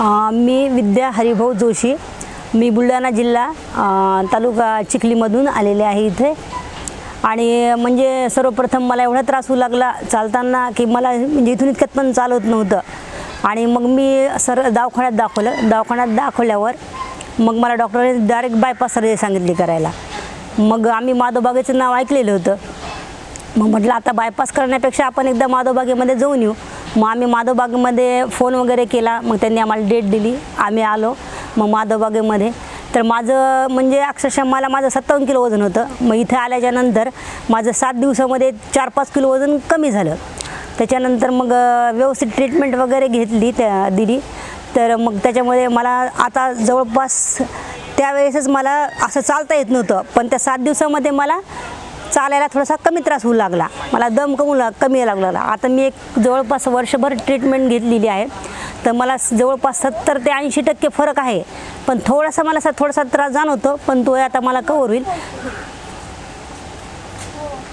मी विद्या हरिभाऊ जोशी. मी बुलढाणा जिल्हा तालुका चिखलीमधून आलेले आहे इथे. आणि म्हणजे सर्वप्रथम मला एवढा त्रास होऊ लागला चालताना की मला म्हणजे इथून इतक्यात पण चालवत नव्हतं. आणि मग मी सर दवाखान्यात दाखवलं. दवाखान्यात दाखवल्यावर मग मला डॉक्टरने डायरेक्ट बायपास सर्जरी सांगितली करायला. मग आम्ही माधवबागेचं नाव ऐकलेलं होतं. मग म्हटलं आता बायपास करण्यापेक्षा आपण एकदा माधवबागेमध्ये जाऊन येऊ. मग आम्ही माधवबागेमध्ये फोन वगैरे केला. मग त्यांनी आम्हाला डेट दिली. आम्ही आलो. मग माधवबागेमध्ये. तर माझं म्हणजे अक्षरशः मला माझं सत्तावन्न किलो वजन होतं. मग इथे आल्याच्यानंतर माझं सात दिवसामध्ये चार पाच किलो वजन कमी झालं. त्याच्यानंतर मग व्यवस्थित ट्रीटमेंट वगैरे घेतली त्या दिली. तर मग त्याच्यामध्ये मला आता जवळपास त्यावेळेसच मला असं चालता येत नव्हतं. पण त्या सात दिवसामध्ये मला चालायला थोडासा कमी त्रास होऊ लागला. मला दम कमू लाग कमी लागू लागला. आता मी एक जवळपास वर्षभर ट्रीटमेंट घेतलेली आहे. तर मला जवळपास सत्तर ते ऐंशी टक्के फरक आहे. पण थोडासा मला असा थोडासा त्रास जाणवतो पण तो आता मला कवर होईल.